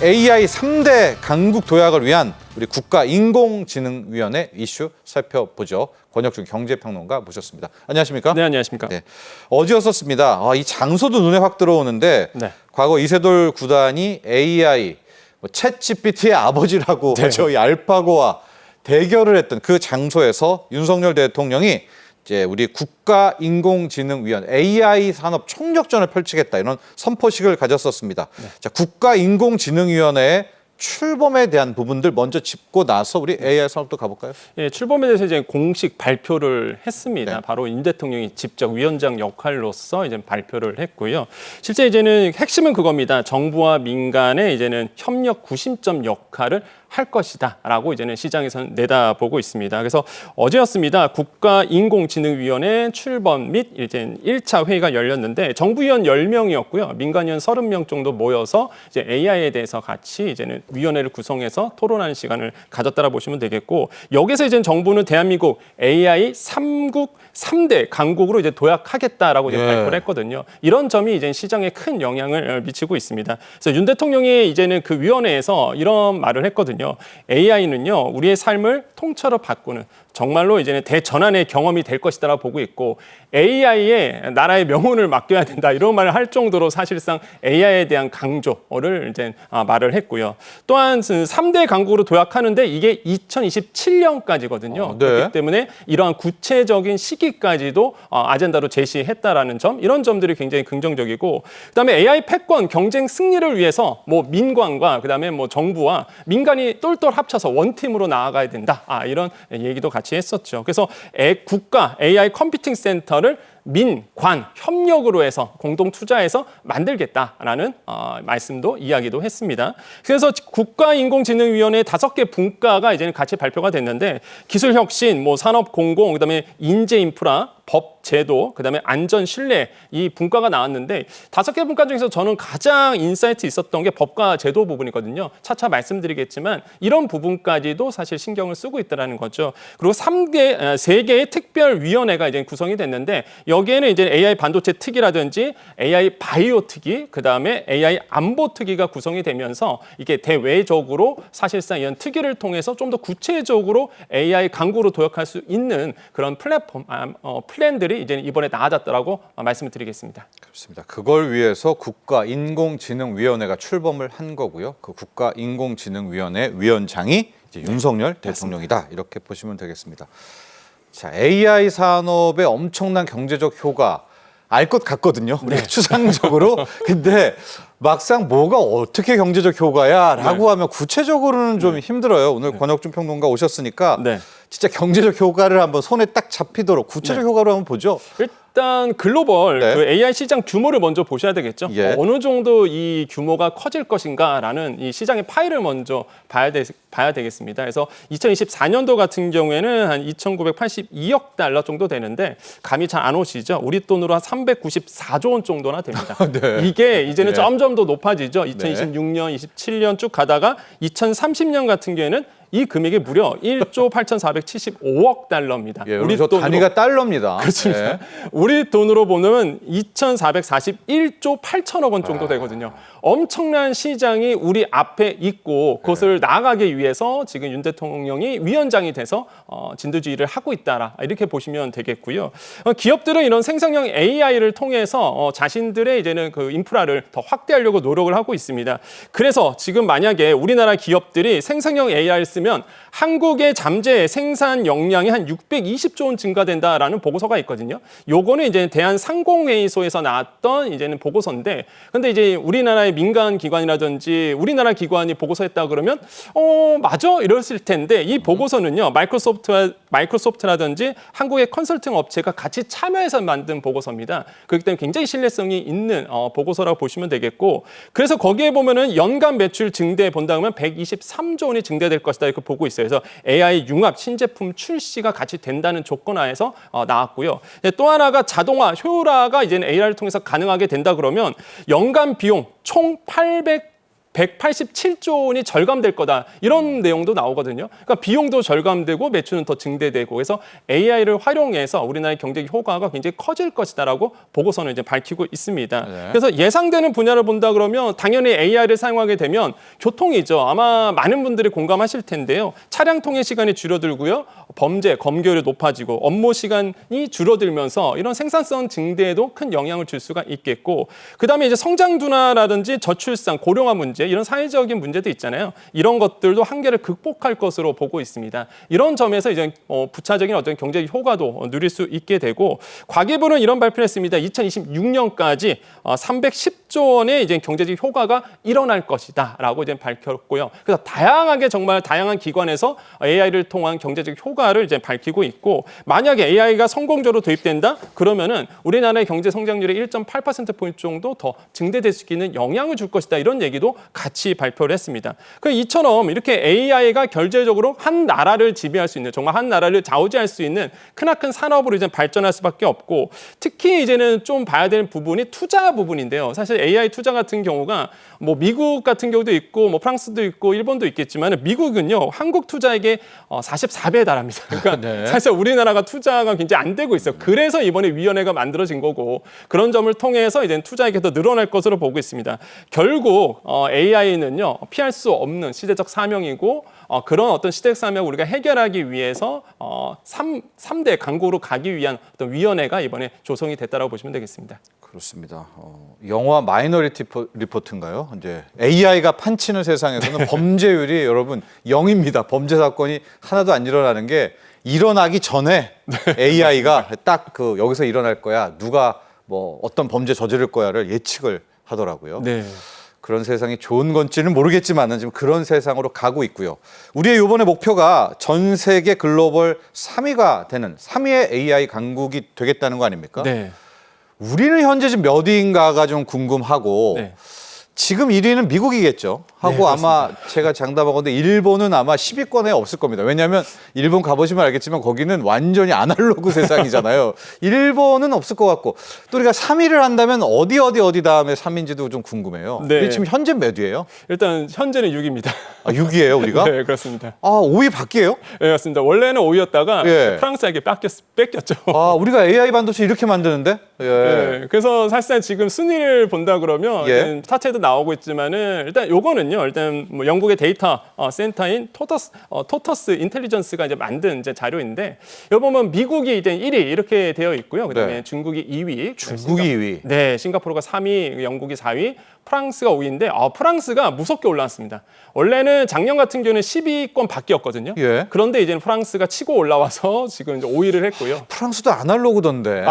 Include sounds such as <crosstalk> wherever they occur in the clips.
AI 3대 강국 도약을 위한 우리 국가 인공지능위원회 이슈 살펴보죠. 권혁준 경제평론가 모셨습니다. 안녕하십니까? 네, 안녕하십니까. 네. 어제였었습니다. 아, 이 장소도 눈에 확 들어오는데 네. 과거 이세돌 구단이 AI, 뭐 챗GPT의 아버지라고 네. 저희 알파고와 대결을 했던 그 장소에서 윤석열 대통령이 이제 우리 국가 인공지능위원 AI 산업 총력전을 펼치겠다 이런 선포식을 가졌었습니다. 네. 자, 국가 인공지능위원회의 출범에 대한 부분들 먼저 짚고 나서 우리 AI 산업도 가볼까요? 예, 출범에 대해서 이제 공식 발표를 했습니다. 네. 바로 윤 대통령이 직접 위원장 역할로서 이제 발표를 했고요. 실제 이제는 핵심은 그겁니다. 정부와 민간의 이제는 협력 구심점 역할을 할 것이다라고 이제는 시장에서는 내다보고 있습니다. 그래서 어제였습니다. 국가인공지능위원회 출범 및 이제 1차 회의가 열렸는데 정부위원 10명이었고요. 민간위원 30명 정도 모여서 이제 AI에 대해서 같이 이제는 위원회를 구성해서 토론하는 시간을 가졌다라 보시면 되겠고 여기서 이제 정부는 대한민국 AI 3국 3대 강국으로 이제 도약하겠다라고 이제 예. 발표를 했거든요. 이런 점이 이제 시장에 큰 영향을 미치고 있습니다. 그래서 윤 대통령이 이제는 그 위원회에서 이런 말을 했거든요. AI는요, 우리의 삶을 통째로 바꾸는 정말로 이제는 대전환의 경험이 될 것이다라고 보고 있고 AI에 나라의 명운을 맡겨야 된다 이런 말을 할 정도로 사실상 AI에 대한 강조를 이제 아, 말을 했고요. 또한 3대 강국으로 도약하는데 이게 2027년까지거든요. 어, 네. 그렇기 때문에 이러한 구체적인 시기까지도 어, 아젠다로 제시했다라는 점 이런 점들이 굉장히 긍정적이고 그다음에 AI 패권 경쟁 승리를 위해서 뭐 민관과 그다음에 뭐 정부와 민간이 똘똘 합쳐서 원팀으로 나아가야 된다. 아 이런 얘기도 같이 했었죠. 그래서 애- 국가 AI 컴퓨팅 센터를 민 관 협력으로 해서 공동 투자해서 만들겠다라는 어, 말씀도 이야기도 했습니다. 그래서 국가인공지능위원회 다섯 개 분과가 이제는 같이 발표가 됐는데 기술혁신, 뭐 산업공공, 그다음에 인재인프라, 법 제도, 그다음에 안전 신뢰 이 분과가 나왔는데 다섯 개 분과 중에서 저는 가장 인사이트 있었던 게 법과 제도 부분이거든요. 차차 말씀드리겠지만 이런 부분까지도 사실 신경을 쓰고 있다라는 거죠. 그리고 삼개세 개의 특별 위원회가 이제 구성이 됐는데 여기에는 이제 AI 반도체 특위라든지 AI 바이오 특위, 그다음에 AI 안보 특위가 구성이 되면서 이게 대외적으로 사실상 이런 특위를 통해서 좀 더 구체적으로 AI 강구로 도약할 수 있는 그런 플랫폼 아, 어, 플 랜들이 이제 이번에 나아졌다라고 말씀을 드리겠습니다. 그렇습니다. 그걸 위해서 국가 인공지능위원회가 출범을 한 거고요. 그 국가 인공지능위원회 위원장이 이제 윤석열 대통령이다 이렇게 보시면 되겠습니다. 자, AI 산업의 엄청난 경제적 효과 알 것 같거든요. 우리가 <laughs> 추상적으로. 근데 막상 뭐가 어떻게 경제적 효과야라고 하면 구체적으로는 좀 힘들어요. 오늘 권혁준 평론가 오셨으니까 네. 진짜 경제적 효과를 한번 손에 딱 잡히도록 구체적 효과로 한번 보죠. 일단 글로벌 네. 그 AI 시장 규모를 먼저 보셔야 되겠죠. 예. 어느 정도 이 규모가 커질 것인가라는 이 시장의 파일을 먼저 봐야, 되, 봐야 되겠습니다. 그래서 2024년도 같은 경우에는 한 2,982억 달러 정도 되는데 감이 잘 안 오시죠? 우리 돈으로 한 394조 원 정도나 됩니다. <laughs> 네. 이게 이제는 네. 점점 더 높아지죠. 2026년, 27년 쭉 가다가 2030년 같은 경우에는 이 금액이 무려 1조 8,475억 달러입니다. 예, 우리 저 단위가 달러입니다. 그렇습니다. 네. 우리 돈으로 보면 2,441조 8천억 원 아. 정도 되거든요. 엄청난 시장이 우리 앞에 있고 그것을 나아가기 위해서 지금 윤 대통령이 위원장이 돼서 어, 진두지휘를 하고 있다라 이렇게 보시면 되겠고요. 어, 기업들은 이런 생성형 AI를 통해서 어, 자신들의 이제는 그 인프라를 더 확대하려고 노력을 하고 있습니다. 그래서 지금 만약에 우리나라 기업들이 생성형 AI를 쓰면 한국의 잠재 생산 역량이 한 620조 원 증가된다라는 보고서가 있거든요. 요거는 이제 대한 상공회의소에서 나왔던 이제는 보고서인데, 근데 이제 우리나라의 민간 기관이라든지 우리나라 기관이 보고서했다 그러면 어 맞아 이랬을 텐데 이 보고서는요 마이크로소프트 마이크로소프트라든지 한국의 컨설팅 업체가 같이 참여해서 만든 보고서입니다. 그렇기 때문에 굉장히 신뢰성이 있는 어, 보고서라고 보시면 되겠고, 그래서 거기에 보면은 연간 매출 증대 본다 그러면 123조 원이 증대될 것이다 이렇게 보고 있 어요. 그래서 AI 융합 신제품 출시가 같이 된다는 조건 하에서 어, 나왔고요. 네, 또 하나가 자동화 효율화가 이제는 AI를 통해서 가능하게 된다 그러면 연간 비용 총 800 187조 원이 절감될 거다 이런 내용도 나오거든요. 그러니까 비용도 절감되고 매출은 더 증대되고 그래서 AI를 활용해서 우리나라의 경제 효과가 굉장히 커질 것이다라고 보고서는 이제 밝히고 있습니다. 네. 그래서 예상되는 분야를 본다 그러면 당연히 AI를 사용하게 되면 교통이죠. 아마 많은 분들이 공감하실 텐데요. 차량 통행 시간이 줄어들고요. 범죄, 검거율이 높아지고 업무 시간이 줄어들면서 이런 생산성 증대에도 큰 영향을 줄 수가 있겠고 그다음에 이제 성장 둔화라든지 저출산, 고령화 문제 이런 사회적인 문제도 있잖아요. 이런 것들도 한계를 극복할 것으로 보고 있습니다. 이런 점에서 이제 어, 부차적인 어떤 경제적 효과도 어, 누릴 수 있게 되고 과기부는 이런 발표를 했습니다. 2026년까지 어, 310조 원의 이제 경제적 효과가 일어날 것이다라고 이제 밝혔고요. 그래서 다양하게 정말 다양한 기관에서 AI를 통한 경제적 효과 를 이제 밝히고 있고 만약에 AI가 성공적으로 도입된다 그러면은 우리나라의 경제 성장률의 1.8% 포인트 정도 더 증대될 수 있는 영향을 줄 것이다 이런 얘기도 같이 발표를 했습니다. 그 이처럼 이렇게 AI가 결제적으로 한 나라를 지배할 수 있는 정말 한 나라를 좌우지할 수 있는 크나큰 산업으로 이제 발전할 수밖에 없고 특히 이제는 좀 봐야 되는 부분이 투자 부분인데요. 사실 AI 투자 같은 경우가 뭐 미국 같은 경우도 있고 뭐 프랑스도 있고 일본도 있겠지만 미국은요 한국 투자에게 어, 44배에 달합니다. 그러니까 네. 사실 우리나라가 투자가 굉장히 안 되고 있어요. 그래서 이번에 위원회가 만들어진 거고 그런 점을 통해서 이제 투자액이 더 늘어날 것으로 보고 있습니다. 결국 어, AI는요 피할 수 없는 시대적 사명이고 어, 그런 어떤 시대적 사명을 우리가 해결하기 위해서 어, 3, 삼대 강국으로 가기 위한 어떤 위원회가 이번에 조성이 됐다라고 보시면 되겠습니다. 그렇습니다. 어, 영화 마이너리티 포- 리포트인가요? 이제 AI가 판치는 세상에서는 <laughs> 범죄율이 여러분 0입니다. 범죄 사건이 하나도 안 일어나는 게 일어나기 전에 AI가 딱 그 여기서 일어날 거야. 누가 뭐 어떤 범죄 저지를 거야를 예측을 하더라고요. 네. 그런 세상이 좋은 건지는 모르겠지만은 지금 그런 세상으로 가고 있고요. 우리의 이번에 목표가 전 세계 글로벌 3위가 되는 3위의 AI 강국이 되겠다는 거 아닙니까? 네. 우리는 현재 지금 몇 위인가가 좀 궁금하고 네. 지금 1위는 미국이겠죠. 하고 네, 아마 제가 장담하건데 일본은 아마 10위권에 없을 겁니다. 왜냐하면 일본 가보시면 알겠지만 거기는 완전히 아날로그 <laughs> 세상이잖아요. 일본은 없을 것 같고 또 우리가 3위를 한다면 어디 어디 어디 다음에 3위인지도 좀 궁금해요. 네. 지금 현재 몇 위예요? 일단 현재는 6입니다. 아, 6위예요 우리가? <laughs> 네, 그렇습니다. 아 5위 바뀌에요? 네, 맞습니다. 원래는 5위였다가 예. 프랑스에게 뺏겼, 뺏겼죠. 아 우리가 AI 반도체 이렇게 만드는데? 예. 네, 그래서 사실상 지금 순위를 본다 그러면 예. 차트에도 나오고 있지만은 일단 요거는요. 일단 뭐 영국의 데이터 어, 센터인 토터스 어, 토터스 인텔리전스가 이제 만든 이제 자료인데 요 보면 미국이 이제 1위 이렇게 되어 있고요. 그다음에 네. 중국이 2위, 중국이 2위. 네, 싱가포르가 3위, 영국이 4위, 프랑스가 5위인데 아, 프랑스가 무섭게 올라왔습니다. 원래는 작년 같은 경우는 10위권 밖이었거든요. 예. 그런데 이제는 프랑스가 치고 올라와서 <laughs> 지금 이제 5위를 했고요. 프랑스도 아날로그던데.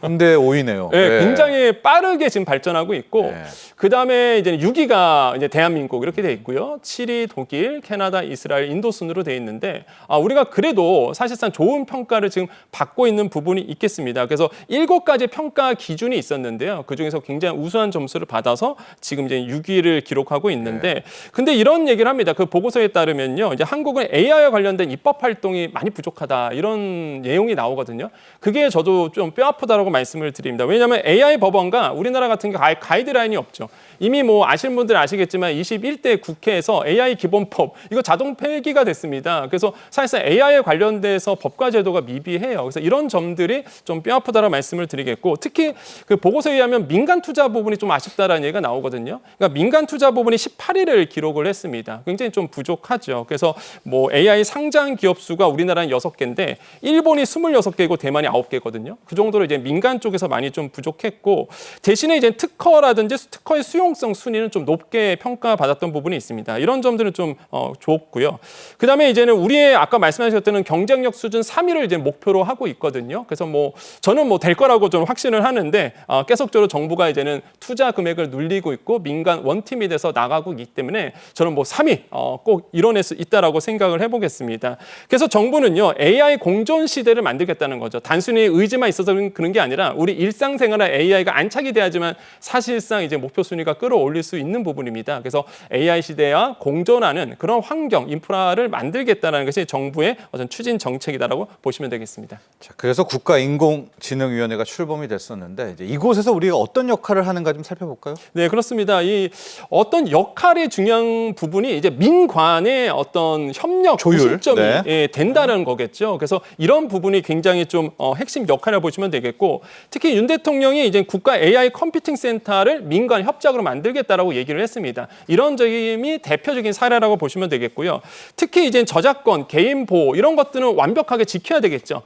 근데 5위네요. 네, 굉장히 빠르게 지금 발전하고 있고 네. 그 다음에 이제 6위가 이제 대한민국 이렇게 돼 있고요. 7위 독일, 캐나다, 이스라엘, 인도 순으로 돼 있는데 아, 우리가 그래도 사실상 좋은 평가를 지금 받고 있는 부분이 있겠습니다. 그래서 일곱 가지 평가 기준이 있었는데요. 그 중에서 굉장히 우수한 점수를 받아서 지금 이제 6위를 기록하고 있는데 근데 이런 얘기를 합니다. 그 보고서에 따르면요. 이제 한국은 AI와 관련된 입법 활동이 많이 부족하다 이런 내용이 나오거든요. 그게 저도 좀 뼈 아프다라고 말씀을 드립니다. 왜냐하면 AI 법원과 우리나라 같은 게 가이- 가이드라인이 없죠. 이미 뭐 아시는 분들은 아시겠지만 21대 국회에서 AI 기본법 이거 자동 폐기가 됐습니다. 그래서 사실상 AI에 관련돼서 법과 제도가 미비해요. 그래서 이런 점들이 좀 뼈 아프다라는 말씀을 드리겠고 특히 그 보고서에 의하면 민간 투자 부분이 좀 아쉽다라는 얘기가 나오 거든요. 그러니까 민간 투자 부분이 18위를 기록을 했습니다. 굉장히 좀 부족하죠. 그래서 뭐 AI 상장 기업 수가 우리나라는 6개인데 일본이 26개고 대만이 9개거든요. 그 정도로 이제 민간 쪽에서 많이 좀 부족했고 대신에 이제 특허라든지 특허의 수용성 순위는 좀 높게 평가받았던 부분이 있습니다. 이런 점들은 좀 어, 좋고요. 그다음에 이제는 우리의 아까 말씀하셨던 경쟁력 수준 3위를 이제 목표로 하고 있거든요. 그래서 뭐 저는 뭐 될 거라고 좀 확신을 하는데 어, 계속적으로 정부가 이제는 투자 금액을 늘리고 있고 민간 원팀이 돼서 나가고 있기 때문에 저는 뭐 3위 어, 꼭 이뤄낼 수 있다라고 생각을 해보겠습니다. 그래서 정부는요 AI 공존 시대를 만들겠다는 거죠. 단순히 의지만 있어서 그런 게 아니라 우리 일상생활에 AI가 안착이 돼야지만 사실상 이제 목표 순위가 끌어올릴 수 있는 부분입니다. 그래서 AI 시대와 공존하는 그런 환경 인프라를 만들겠다는 것이 정부의 어떤 추진 정책이다라고 보시면 되겠습니다. 자, 그래서 국가인공지능위원회가 출범이 됐었는데 이제 이곳에서 우리가 어떤 역할을 하는가 좀 살펴볼까요? 네, 그렇습니다. 이 어떤 역할의 중요한 부분이 이제 민관의 어떤 협력 조율. 구실점이 네. 예, 된다는 거겠죠. 그래서 이런 부분이 굉장히 좀 어, 핵심 역할이라고 보시면 되겠고 특히 윤 대통령이 이제 국가 AI 컴퓨팅 센터를 민간 협작으로 만들겠다라고 얘기를 했습니다. 이런 점이 대표적인 사례라고 보시면 되겠고요. 특히 이제 저작권, 개인 보호 이런 것들은 완벽하게 지켜야 되겠죠.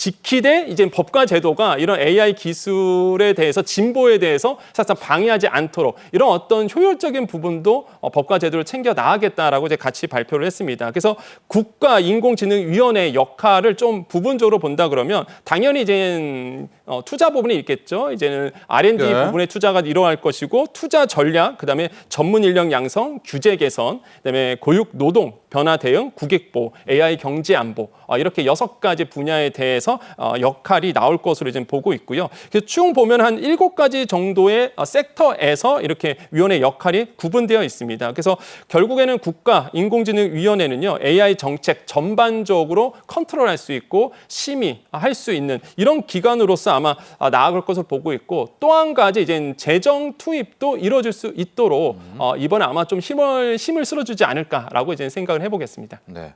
지키되 이제 법과 제도가 이런 AI 기술에 대해서 진보에 대해서 사실상 방해하지 않도록 이런 어떤 효율적인 부분도 어, 법과 제도를 챙겨 나가겠다라고 이제 같이 발표를 했습니다. 그래서 국가 인공지능위원회의 역할을 좀 부분적으로 본다 그러면 당연히 이제 어, 투자 부분이 있겠죠. 이제는 R&D 네. 부분의 투자가 일어날 것이고 투자 전략, 그다음에 전문 인력 양성, 규제 개선, 그다음에 교육 노동 변화 대응, 국익보, AI 경제 안보 어, 이렇게 여섯 가지 분야에 대해서 어, 역할이 나올 것으로 지금 보고 있고요. 그래서 쭉 보면 한 일곱 가지 정도의 어, 섹터에서 이렇게 위원회 역할이 구분되어 있습니다. 그래서 결국에는 국가 인공지능위원회는요 AI 정책 전반적으로 컨트롤할 수 있고 심의할 수 있는 이런 기관으로서 아마 아, 나아갈 것으로 보고 있고 또 한 가지 이제 재정 투입도 이루어질 수 있도록 어, 이번에 아마 좀 힘을 힘을 실어주지 않을까라고 이제 생각을 해보겠습니다. 네.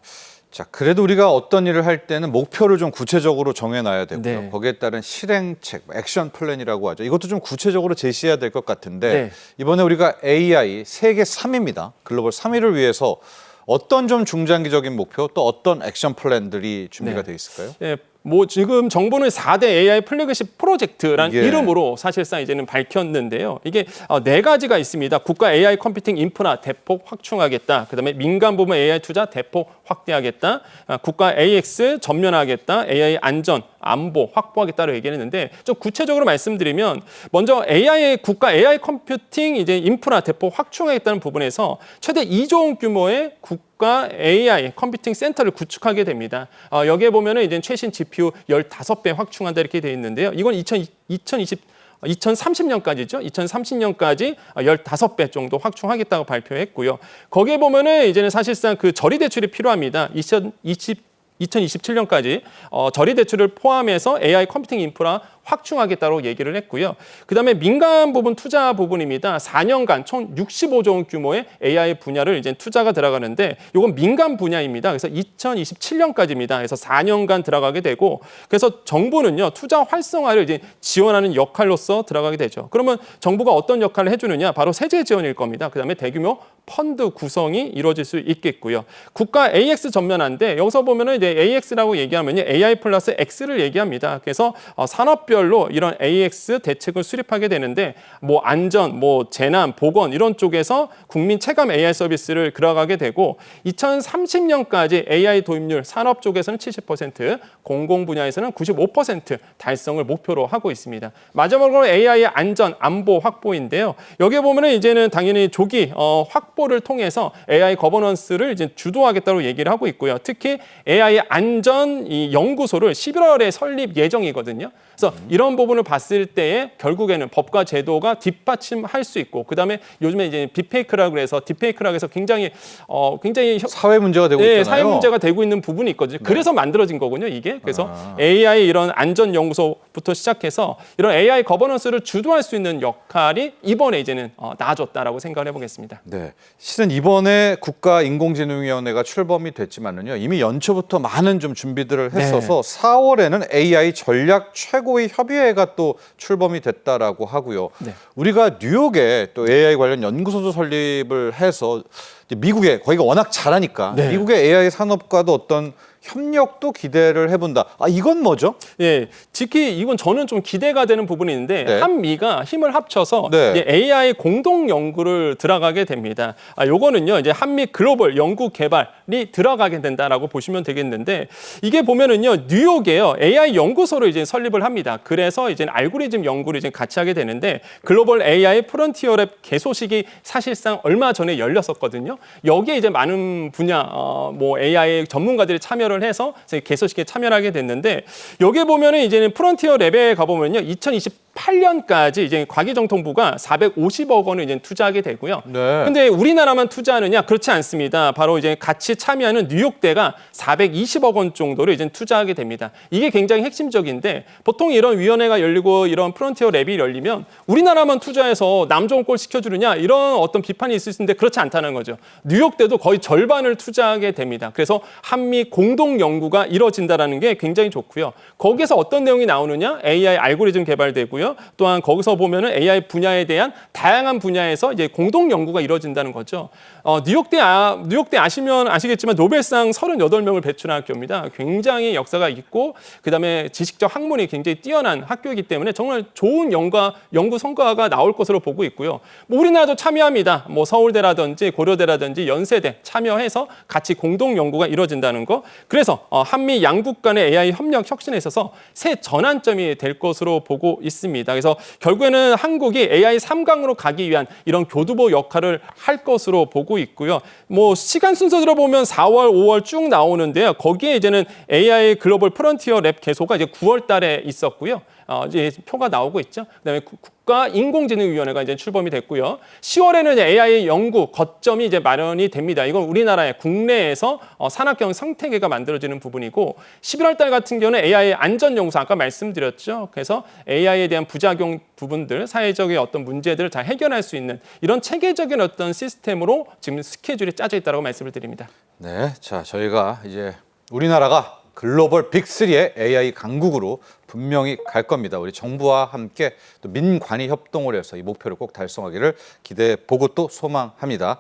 자, 그래도 우리가 어떤 일을 할 때는 목표를 좀 구체적으로 정해놔야 되고요. 네. 거기에 따른 실행책, 액션 플랜이라고 하죠. 이것도 좀 구체적으로 제시해야 될 것 같은데 네. 이번에 우리가 AI 세계 3위입니다. 글로벌 3위를 위해서 어떤 좀 중장기적인 목표 또 어떤 액션 플랜들이 준비가 네. 돼 있을까요? 예, 뭐 지금 정부는 4대 AI 플래그십 프로젝트란 예. 이름으로 사실상 이제는 밝혔는데요. 이게 어, 네 가지가 있습니다. 국가 AI 컴퓨팅 인프라 대폭 확충하겠다. 그다음에 민간 부문 AI 투자 대폭 확대하겠다. 아, 국가 AX 전면하겠다. AI 안전 안보 확보하겠다로 얘기했는데 좀 구체적으로 말씀드리면 먼저 AI 국가 AI 컴퓨팅 이제 인프라 대폭 확충하겠다는 부분에서 최대 2조 원 규모의 국가 AI 컴퓨팅 센터를 구축하게 됩니다. 어, 여기에 보면은 이제 최신 GPU 15배 확충한다 이렇게 되어 있는데요. 이건 2020, 2020 2030년까지죠. 2030년까지 15배 정도 확충하겠다고 발표했고요. 거기에 보면은 이제는 사실상 그 저리 대출이 필요합니다. 2020 2027년까지 어, 저리 대출을 포함해서 AI 컴퓨팅 인프라 확충하겠다고 얘기를 했고요. 그다음에 민간 부분 투자 부분입니다. 4년간 총 65조 원 규모의 AI 분야를 이제 투자가 들어가는데 이건 민간 분야입니다. 그래서 2027년까지입니다. 그래서 4년간 들어가게 되고 그래서 정부는요 투자 활성화를 이제 지원하는 역할로서 들어가게 되죠. 그러면 정부가 어떤 역할을 해주느냐? 바로 세제 지원일 겁니다. 그다음에 대규모 펀드 구성이 이루어질 수 있겠고요. 국가 AX 전면한데 여기서 보면은 이제 AX라고 얘기하면요 AI 플러스 X를 얘기합니다. 그래서 어, 산업별로 이런 AX 대책을 수립하게 되는데 뭐 안전, 뭐 재난, 보건 이런 쪽에서 국민 체감 AI 서비스를 들어가게 되고 2030년까지 AI 도입률 산업 쪽에서는 70%, 공공 분야에서는 95% 달성을 목표로 하고 있습니다. 마지막으로 AI 안전 안보 확보인데요. 여기에 보면은 이제는 당연히 조기 어, 확보 를 통해서 AI 거버넌스를 이제 주도하겠다고 얘기를 하고 있고요. 특히 AI 안전 이 연구소를 11월에 설립 예정이거든요. 그래서 이런 부분을 봤을 때에 결국에는 법과 제도가 뒷받침할 수 있고 그다음에 요즘에 이제 딥페이크라고 해서 딥페이크라고 해서 굉장히 어 굉장히 혀- 사회 문제가 되고 네, 있잖아요. 사회 문제가 되고 있는 부분이 있거든요. 그래서 만들어진 거군요, 이게. 그래서 아. AI 이런 안전 연구소부터 시작해서 이런 AI 거버넌스를 주도할 수 있는 역할이 이번에 이제는 어, 나아졌다라고 생각을 해보겠습니다. 네. 실은 이번에 국가 인공지능위원회가 출범이 됐지만은요 이미 연초부터 많은 좀 준비들을 네. 했어서 4월에는 AI 전략 최고 위 협의회가 또 출범이 됐다라고 하고요. 네. 우리가 뉴욕에 또 AI 관련 연구소도 설립을 해서 미국에 거기가 워낙 잘하니까 네. 미국의 AI 산업과도 어떤 협력도 기대를 해본다. 아 이건 뭐죠? 예, 특히 이건 저는 좀 기대가 되는 부분이 있는데 네. 한미가 힘을 합쳐서 네. AI 공동 연구를 들어가게 됩니다. 아, 요거는요 이제 한미 글로벌 연구 개발이 들어가게 된다라고 보시면 되겠는데 이게 보면은요 뉴욕에요 AI 연구소를 이제 설립을 합니다. 그래서 이제 알고리즘 연구를 이제 같이 하게 되는데 글로벌 AI 프론티어 랩 개소식이 사실상 얼마 전에 열렸었거든요. 여기에 이제 많은 분야 어, 뭐 AI 전문가들이 참여를 해서 개소식에 참여를 하게 됐는데 여기에 보면은 이제는 프론티어 랩에 가보면요. 2020 2028년까지 이제 과기정통부가 450억 원을 이제 투자하게 되고요. 네. 근데 우리나라만 투자하느냐? 그렇지 않습니다. 바로 이제 같이 참여하는 뉴욕대가 420억 원 정도를 이제 투자하게 됩니다. 이게 굉장히 핵심적인데 보통 이런 위원회가 열리고 이런 프론티어 랩이 열리면 우리나라만 투자해서 남 좋은 꼴 시켜주느냐 이런 어떤 비판이 있을 수 있는데 그렇지 않다는 거죠. 뉴욕대도 거의 절반을 투자하게 됩니다. 그래서 한미 공동 연구가 이뤄진다라는 게 굉장히 좋고요. 거기서 어떤 내용이 나오느냐? AI 알고리즘 개발되고요. 또한 거기서 보면은 AI 분야에 대한 다양한 분야에서 이제 공동 연구가 이루어진다는 거죠. 어, 뉴욕대 아, 뉴욕대 아시면 아시겠지만 노벨상 38명을 배출한 학교입니다. 굉장히 역사가 있고 그다음에 지식적 학문이 굉장히 뛰어난 학교이기 때문에 정말 좋은 연과 연구 성과가 나올 것으로 보고 있고요. 뭐 우리나라도 참여합니다. 뭐 서울대라든지 고려대라든지 연세대 참여해서 같이 공동 연구가 이루어진다는 거. 그래서 어, 한미 양국 간의 AI 협력 혁신에 있어서 새 전환점이 될 것으로 보고 있습니다. 그래서 결국에는 한국이 AI 3강으로 가기 위한 이런 교두보 역할을 할 것으로 보고 있고요. 뭐 시간 순서대로 보면 4월, 5월 쭉 나오는데요. 거기에 이제는 AI 글로벌 프론티어 랩 개소가 이제 9월 달에 있었고요. 어, 이제 표가 나오고 있죠. 그다음에 국- 국가 인공지능위원회가 이제 출범이 됐고요. 10월에는 AI 연구 거점이 이제 마련이 됩니다. 이건 우리나라의 국내에서 어, 산학경 생태계가 만들어지는 부분이고 11월 달 같은 경우는 AI 안전 연구소 아까 말씀드렸죠. 그래서 AI에 대한 부작용 부분들, 사회적인 어떤 문제들을 잘 해결할 수 있는 이런 체계적인 어떤 시스템으로 지금 스케줄이 짜져 있다고 말씀을 드립니다. 네, 자 저희가 이제 우리나라가 글로벌 빅3의 AI 강국으로 분명히 갈 겁니다. 우리 정부와 함께 또 민관이 협동을 해서 이 목표를 꼭 달성하기를 기대해 보고 또 소망합니다.